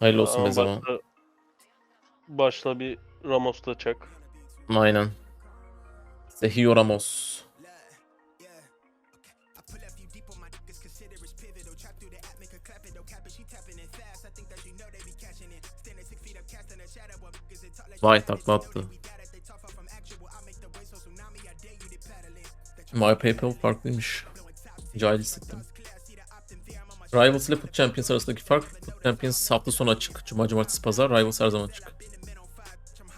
Hayırlı olsun Ama Benzema. başla, başla bir Ramos'la çak. Aynen. Sergio Ramos. Vay takla attı. My PayPal farklıymış. Cahil hissettim. Rivals ile Foot Champions arasındaki fark Foot Champions hafta sonu açık. Cuma, cumartesi, pazar. Rivals her zaman açık.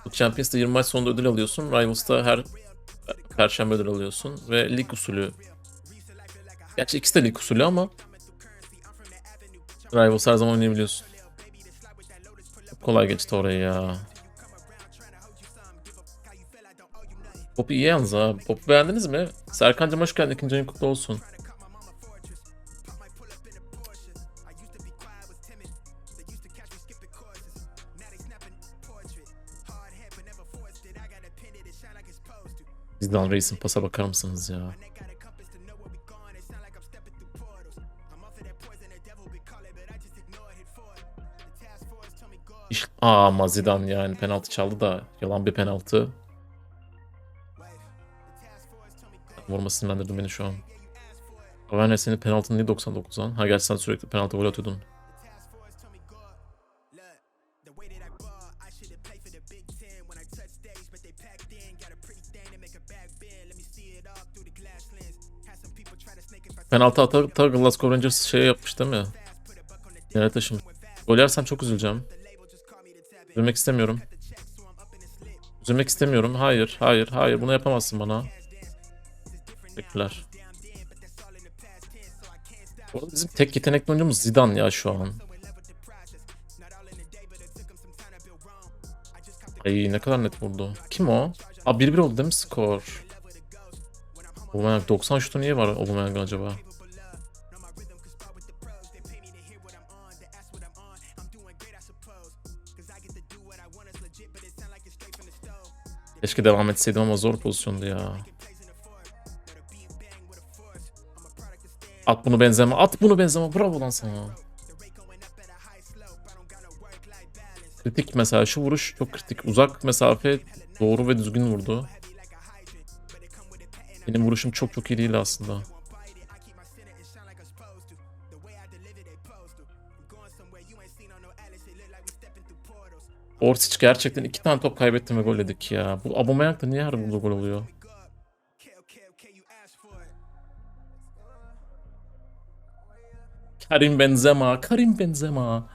Foot Champions'ta 20 maç sonunda ödül alıyorsun. Rivals'ta her perşembe ödül alıyorsun. Ve lig usulü. Gerçi ikisi de lig usulü ama Rivals her zaman oynayabiliyorsun. Çok kolay geçti orayı ya. Pop'u iyi yalnız ha. Pop'u beğendiniz mi? Serkan'cım hoş geldin. İkinci ayın kutlu olsun. Zidane Reis'in pasa bakar mısınız ya? İş... Aa ama yani penaltı çaldı da yalan bir penaltı. Vurma sinirlendirdi beni şu an. Taverner senin penaltın niye 99'dan? Ha gerçi sen sürekli penaltı gol atıyordun. Penaltı ata ata Glasgow Rangers şey yapmış değil mi? Nereye taşımış? Gol yersem çok üzüleceğim. Üzülmek istemiyorum. Üzülmek istemiyorum. Hayır, hayır, hayır. Bunu yapamazsın bana. Teşekkürler. Bu arada bizim tek yetenekli oyuncumuz Zidane ya şu an. Ay ne kadar net vurdu. Kim o? Aa 1-1 oldu değil mi skor? Aubameyang 90 şutu niye var Aubameyang acaba? Keşke devam etseydim ama zor pozisyondu ya. At bunu benzeme, at bunu benzeme. Bravo lan sana. Kritik mesela şu vuruş çok kritik. Uzak mesafe doğru ve düzgün vurdu. Benim vuruşum çok çok iyi değil aslında. Orsic gerçekten iki tane top kaybettim ve gol yedik ya. Bu Aubameyang da niye her burada gol oluyor? Karim Benzema, Karim Benzema.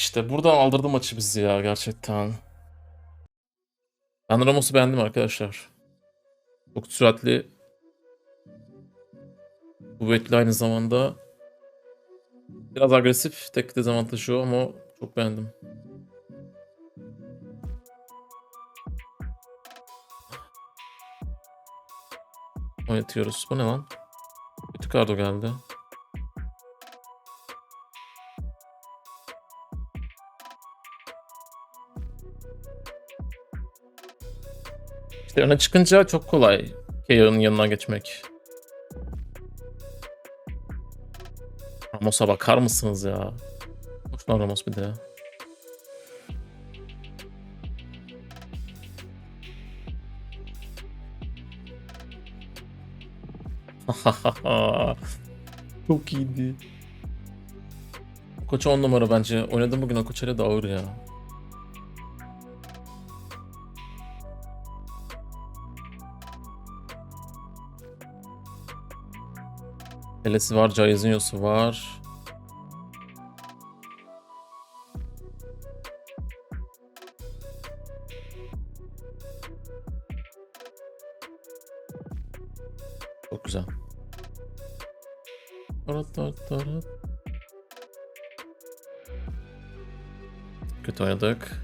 İşte buradan aldırdı maçı bizi ya gerçekten. Ben Ramos'u beğendim arkadaşlar. Çok süratli. Kuvvetli aynı zamanda. Biraz agresif. Tek dezavantajı o ama çok beğendim. Oynatıyoruz. Bu ne lan? Kötü kardo geldi. İşte öne çıkınca çok kolay KO'nun yanına geçmek. Ramos'a bakar mısınız ya? Boşuna Ramos bir de. Çok iyiydi. Koç 10 numara bence. Oynadım bugün o koçere de ağır ya. Pelesi var, Jairzinho'su var. Çok güzel. Tarat, tarat, tarat. Kötü oynadık.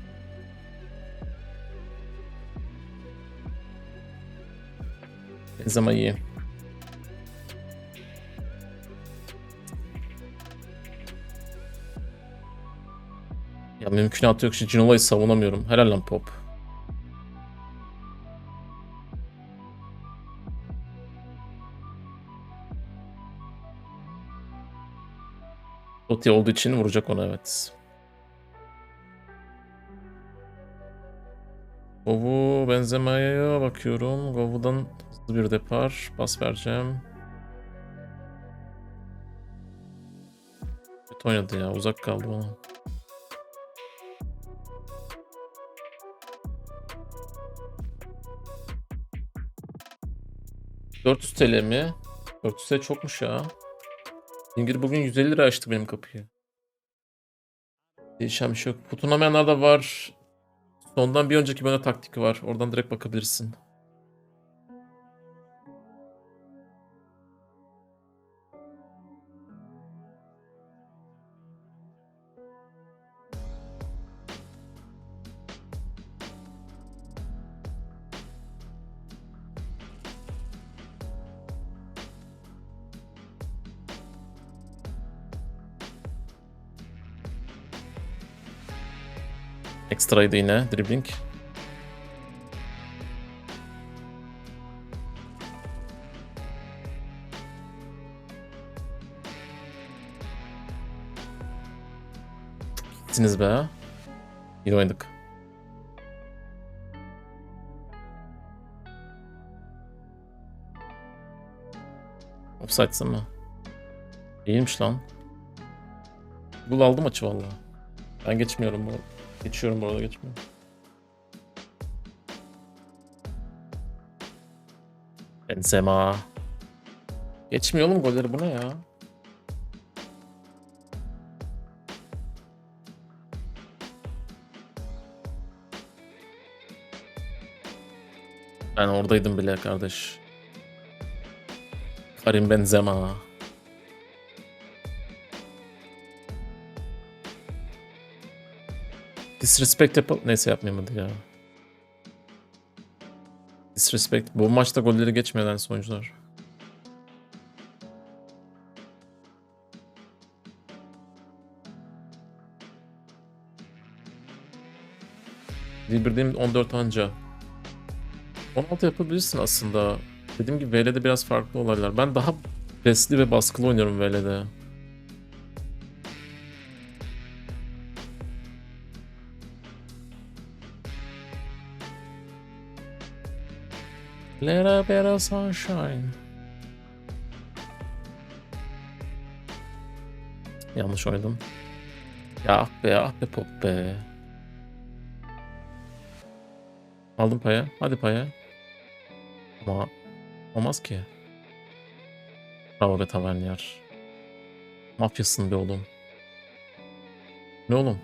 Benzema iyi. Ya mümkünatı yok. Şimdi Ginova'yı savunamıyorum. Helal lan Pop. Totti olduğu için vuracak ona evet. Govu Benzema'ya bakıyorum. Govu'dan hızlı bir depar. Pas vereceğim. Kötü oynadı ya. Uzak kaldı bana. ...400 TL mi? 400 TL çokmuş ya. Ingrid bugün 150 lira açtı benim kapıyı. Değişen bir şey yok. Putunamayanlar da var. Sondan bir önceki bana taktik var. Oradan direkt bakabilirsin. Ekstraydı yine dribbling. Gittiniz be. İyi oynadık. Offside'sı mı? İyiymiş lan. Gol aldı maçı valla. Ben geçmiyorum bu. Geçiyorum bu geçmiyorum. Benzema. Geçmiyor oğlum golleri bu ne ya? Ben oradaydım bile kardeş. Karim Benzema. Disrespect yapalım. Neyse yapmayayım hadi ya. Disrespect. Bu maçta golleri geçmeyen oyuncular. Dilbir'deyim 14 anca. 16 yapabilirsin aslında. Dediğim gibi VL'de biraz farklı olaylar. Ben daha presli ve baskılı oynuyorum VL'de. Little bit of sunshine. Yanlış oynadım. Ya ah be ah be pop be. Aldım paya. Hadi paya. Ama olmaz ki. Bravo be taverniyer. Mafyasın be oğlum. Ne oğlum?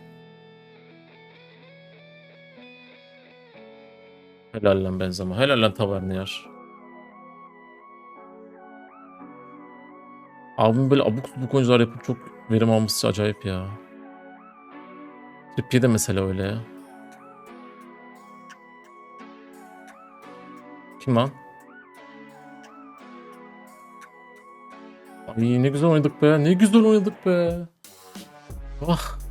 Helal lan Benzema. Helal lan taverniyer. Abim böyle abuk subuk oyuncular yapıp çok verim alması acayip ya. Trippier de mesela öyle ya. Kim lan? Ay ne güzel oynadık be. Ne güzel oynadık be. Ah.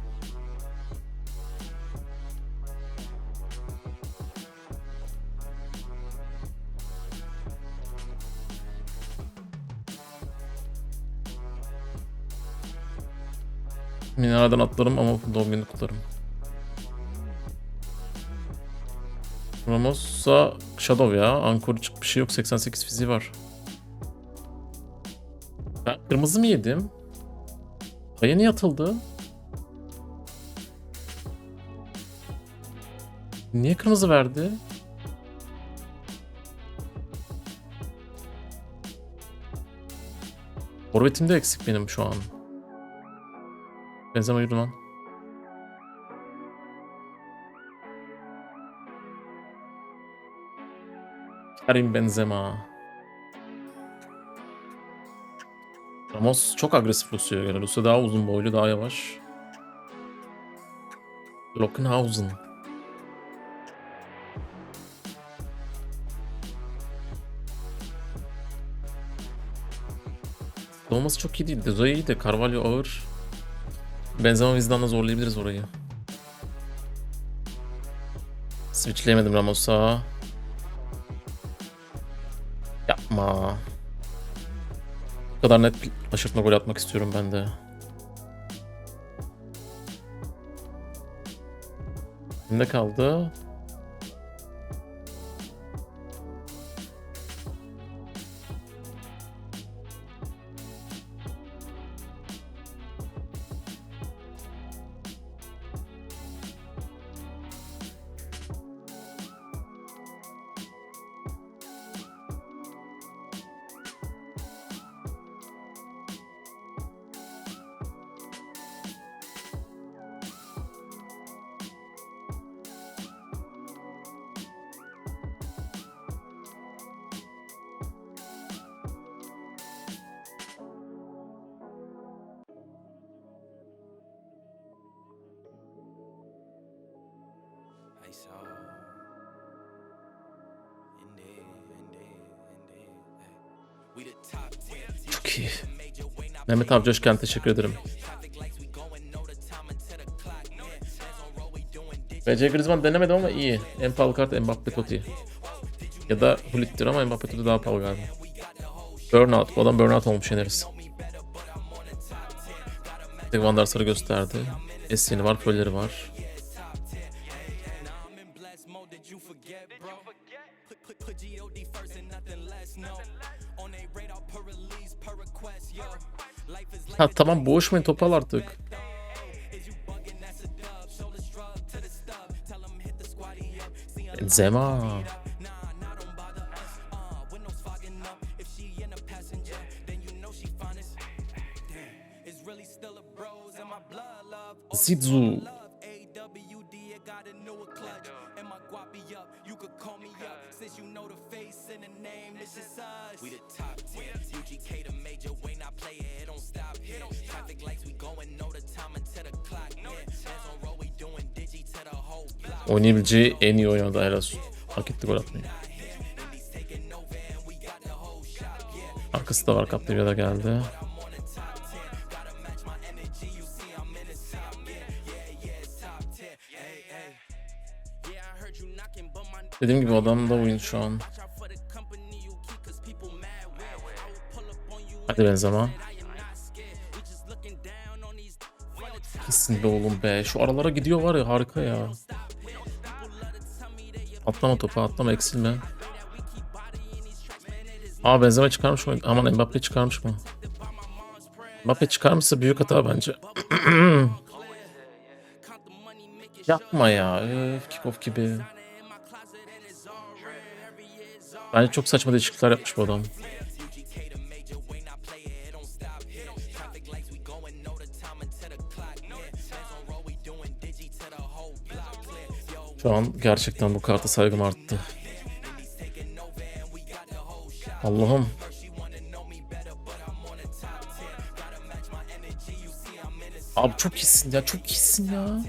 Minareden atlarım ama doğum günü kutlarım. Ramos'a Shadow ya. Ankor çık bir şey yok. 88 fiziği var. Ben kırmızı mı yedim? Paya niye atıldı? Niye kırmızı verdi? Forvetim de eksik benim şu an. Benzema yürü lan. Karim Benzema. Ramos çok agresif Lucya'ya göre. Lucia daha uzun boylu, daha yavaş. Lockenhausen. Olması çok iyi değil. Zoe iyi de Carvalho ağır. Benzema Vizdan'la zorlayabiliriz orayı. Switchleyemedim Ramos'a. Yapma. Bu kadar net bir aşırtma gol atmak istiyorum ben de. Kimde kaldı? Top 10. Çok iyi. Mehmet abi hoş geldin. Teşekkür ederim. BC Griezmann denemedim ama iyi. En pahalı kart Mbappe Totti. Ya da Hullit'tir ama Mbappe Totti daha pahalı galiba. Burnout. Bu adam burnout olmuş yeneriz. Tek Van der Sar'ı gösterdi. Esseni var, Pölleri var. Ha tamam boğuşmayın topu al artık. Benzema. Zidzu. Oynayabileceği en iyi oynadı helal olsun. Hak etti gol atmayı. Arkası da var Capdevia da geldi. Dediğim gibi adam da oyun şu an. Hadi Benzema. Kesin be oğlum be. Şu aralara gidiyor var ya harika ya. Atlama topu atlama eksilme. Aa Benzema çıkarmış mı? Aman Mbappe çıkarmış mı? Mbappe çıkarmışsa büyük hata bence. Yapma ya. Öf, kickoff gibi. Bence çok saçma değişiklikler yapmış bu adam. Şu an gerçekten bu karta saygım arttı. Allah'ım. Abi çok iyisin ya, çok iyisin ya.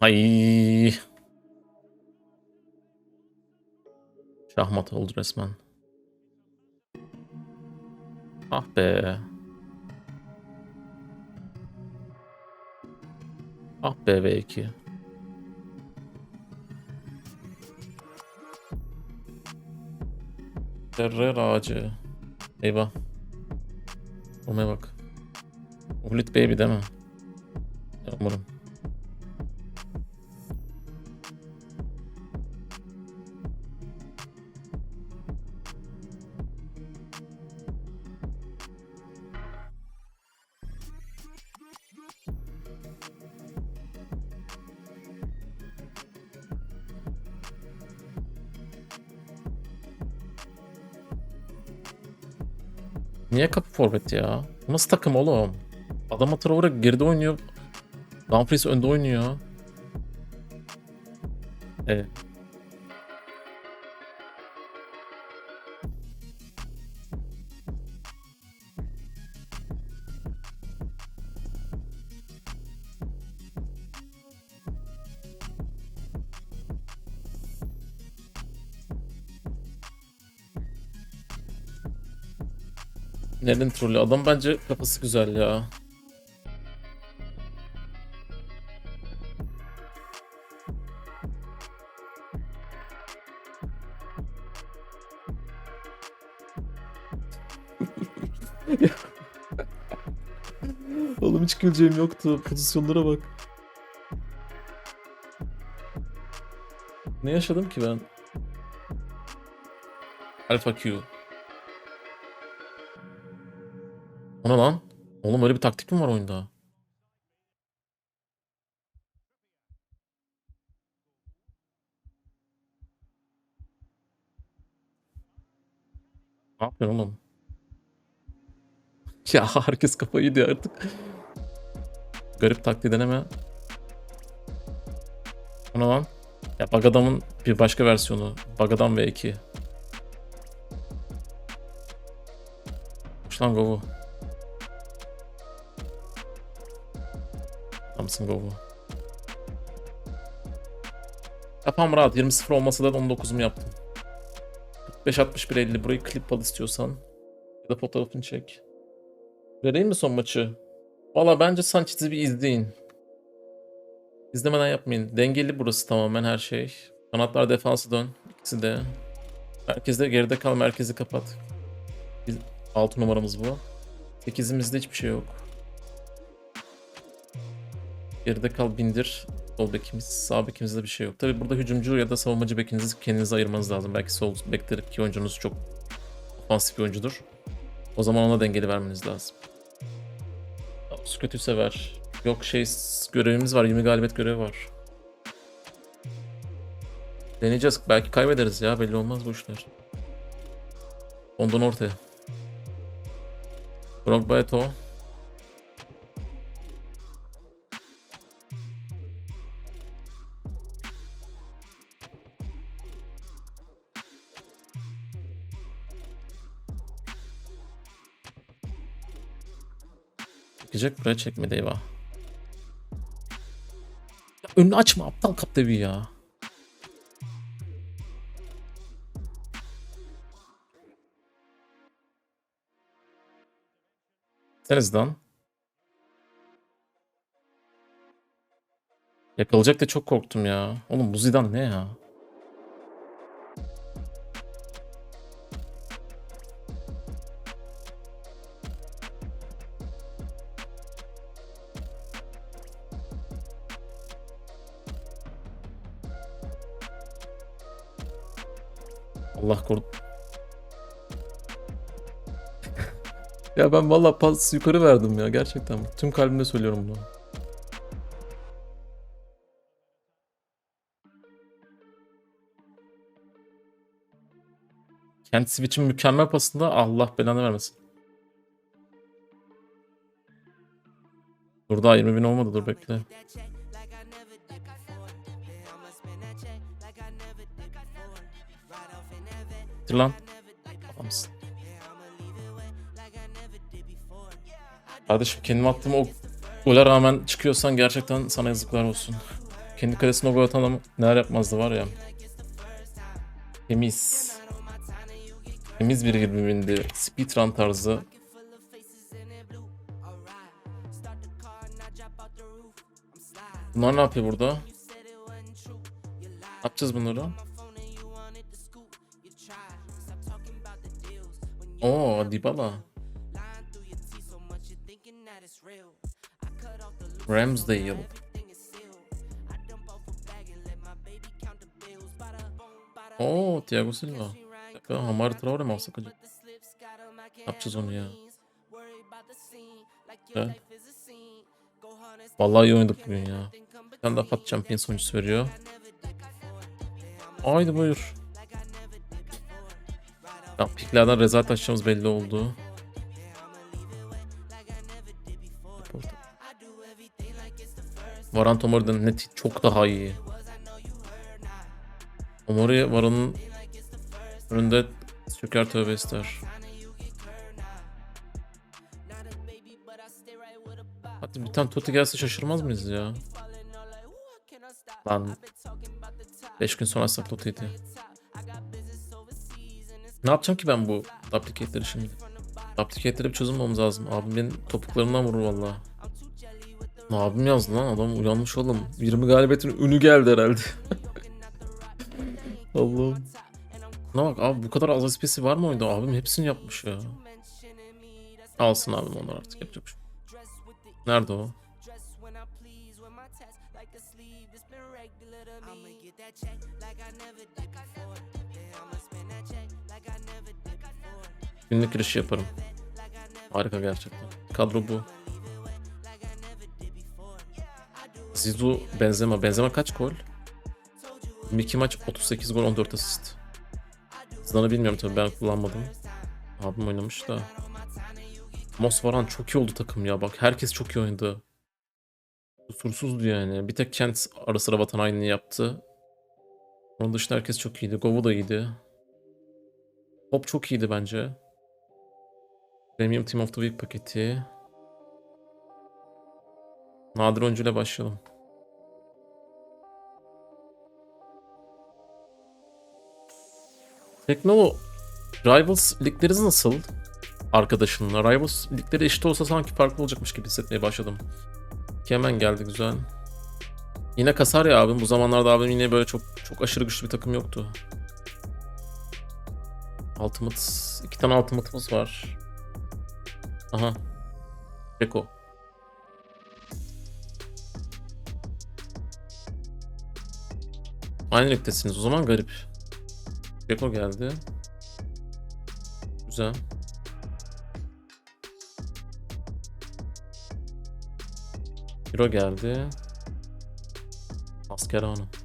Ay. Şahmat oldu resmen. Ah be. Ah be V2. Terrer ağacı. Eyvah. Olmaya bak. Hulit Baby? Ya, Umarım. Forvet ya? Nasıl takım oğlum? Adam Traore geride oynuyor. Dumfries önde oynuyor. Evet. Neden trollü? Adam bence kafası güzel ya. Oğlum hiç güleceğim yoktu. Pozisyonlara bak. Ne yaşadım ki ben? Alpha Q. Ona lan. Oğlum öyle bir taktik mi var oyunda? Ne yapıyorsun oğlum? Ya herkes kafayı yedi artık. Garip taktiği deneme. Ona lan. Ya Bagadam'ın bir başka versiyonu. Bagadam V2. Koş lan Govu. Adamsın Govu. Kafam rahat. 20-0 olmasa da 19'umu yaptım. 45-61-50 burayı klip al istiyorsan. Ya da fotoğrafını çek. Vereyim mi son maçı? Valla bence Sanchez'i bir izleyin. İzlemeden yapmayın. Dengeli burası tamamen her şey. Kanatlar defansı dön. İkisi de. Merkezde geride kal, merkezi kapat. Biz, 6 numaramız bu. 8'imizde hiçbir şey yok. Geride kal, bindir. Sol bekimiz, sağ bekimizde bir şey yok. Tabi burada hücumcu ya da savunmacı bekinizi kendinize ayırmanız lazım. Belki sol bekteki oyuncunuz çok ofansif bir oyuncudur. O zaman ona dengeli vermeniz lazım. Davos kötü sever. Yok şey görevimiz var. 20 galibiyet görevi var. Deneyeceğiz. Belki kaybederiz ya. Belli olmaz bu işler. Ondan ortaya. Drogba Çekecek buraya çekmedi eyvah. Ya önünü açma aptal kaptevi ya. Senizden. Yakalayacak da çok korktum ya. Oğlum bu Zidane ne ya? Allah korusun. ya ben valla pas yukarı verdim ya gerçekten. Tüm kalbimle söylüyorum bunu. Kent Switch'in mükemmel pasında Allah belanı vermesin. Dur daha 20 bin olmadı dur bekle. Bitir lan. Adamsın. Kardeşim kendim attığım o gole rağmen çıkıyorsan gerçekten sana yazıklar olsun. Kendi kalesine o gol atan adam neler yapmazdı var ya. Temiz. Temiz bir gibi bindi. Speedrun tarzı. Bunlar ne yapıyor burada? Yapacağız bunları? Oo Dybala. Ramsdale. Oo Thiago Silva. Dakika, Hamari Traore mi alsak acaba? Ne yapacağız onu ya? Güzel. Vallahi iyi oynadık bugün ya. Bir tane daha Fat Champions oyuncusu veriyor. Haydi buyur. Ya, piklerden rezalet açacağımız belli oldu. Varan Tomori'den net çok daha iyi. Tomori Varan'ın önünde söker tövbe ister. Hadi bir tane Totti gelse şaşırmaz mıyız ya? Lan 5 gün sonra açsak Totti'ydi. Ne yapacağım ki ben bu duplicate'leri şimdi? Duplicate'lere bir çözüm bulmamız lazım. Abim benim topuklarımdan vurur valla. Ne abim yazdı lan adam uyanmış oğlum. 20 galibiyetin ünü geldi herhalde. Allah'ım. Ne bak abi bu kadar az SP'si var mı oyunda? Abim hepsini yapmış ya. Alsın abim onlar artık yapacak şey. Nerede o? Check like I never did before. Günlük girişi yaparım. Harika gerçekten. Kadro bu. Zizou Benzema. Benzema kaç gol? 22 maç 38 gol 14 asist. Zidane'ı bilmiyorum tabii ben kullanmadım. Abim oynamış da. Mos Varan çok iyi oldu takım ya bak herkes çok iyi oynadı. Kusursuzdu yani. Bir tek Kent ara sıra vatan hainliği yaptı. Onun dışında herkes çok iyiydi. Govu da iyiydi. Top çok iyiydi bence. Premium Team of the Week paketi. Nadir oyuncu ile başlayalım. Tekno Rivals ligleri nasıl? Arkadaşınla. Rivals ligleri eşit olsa sanki farklı olacakmış gibi hissetmeye başladım. Ki hemen geldi güzel. Yine kasar ya abim. Bu zamanlarda abim yine böyle çok çok aşırı güçlü bir takım yoktu. Ultimate. iki tane Ultimate'ımız var. Aha. Beko. Aynı ligdesiniz o zaman garip. Beko geldi. Güzel. Hiro geldi. Mascherano.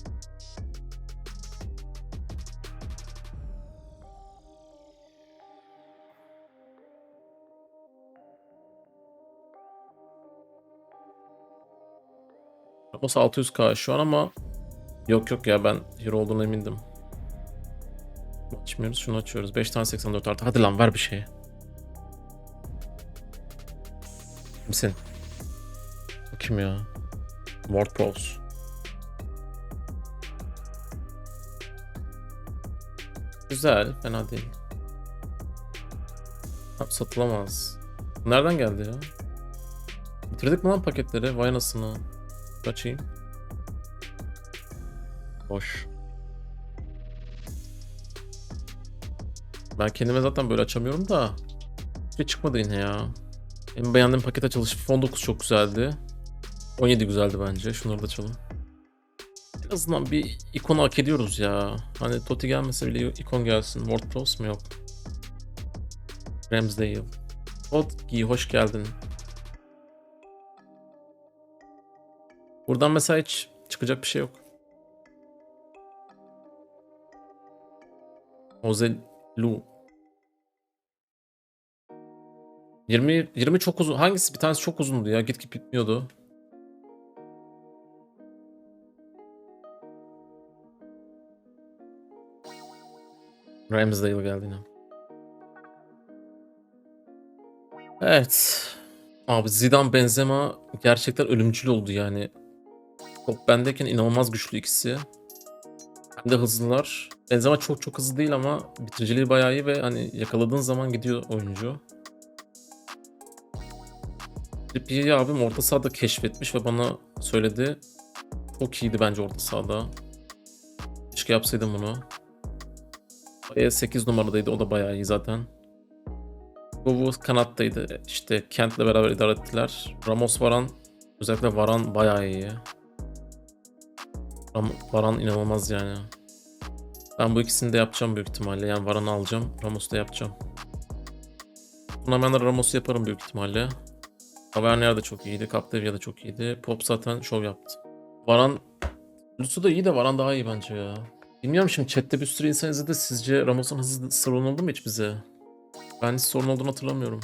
Ramos 600k şu an ama yok yok ya ben hero olduğuna emindim. Açmıyoruz şunu açıyoruz. 5 tane 84 artı. Hadi lan ver bir şey. Kimsin? Kim ya? Ward Pros. Güzel, fena değil. Ha, satılamaz. Nereden geldi ya? Bitirdik mi lan paketleri? Vay anasını. Açayım. Boş. Ben kendime zaten böyle açamıyorum da. Bir şey çıkmadı yine ya. Benim beğendiğim paket açılışı FIFA 19 çok güzeldi. 17 güzeldi bence. Şunları da açalım. En azından bir ikon hak ediyoruz ya. Hani Totti gelmese bile ikon gelsin. Pros mu yok? Ramsdale. Totti hoş geldin. Buradan mesela hiç çıkacak bir şey yok. Jose Lu. 20 20 çok uzun. Hangisi? Bir tanesi çok uzundu ya. Git git bitmiyordu. Ramsdale geldi yine. Evet. Abi Zidane Benzema gerçekten ölümcül oldu yani. Top bendeyken inanılmaz güçlü ikisi. Hem de hızlılar. Benzema çok çok hızlı değil ama bitiriciliği bayağı iyi ve hani yakaladığın zaman gidiyor oyuncu. Trippier'i abim orta sahada keşfetmiş ve bana söyledi. Çok iyiydi bence orta sahada. Keşke yapsaydım bunu. Bayağı 8 numaradaydı o da bayağı iyi zaten. Govu kanattaydı. İşte Kent'le beraber idare ettiler. Ramos Varan özellikle Varan bayağı iyi. Varan inanılmaz yani. Ben bu ikisini de yapacağım büyük ihtimalle. Yani Varan'ı alacağım. Ramos'u da yapacağım. Turnamentte Ramos'u yaparım büyük ihtimalle. Tavernier de çok iyiydi. Capdevia da çok iyiydi. Pop zaten şov yaptı. Varan Lusu da iyi de Varan daha iyi bence ya. Bilmiyorum şimdi chatte bir sürü insan izledi. Sizce Ramos'un hızı sorun oldu mu hiç bize? Ben hiç sorun olduğunu hatırlamıyorum.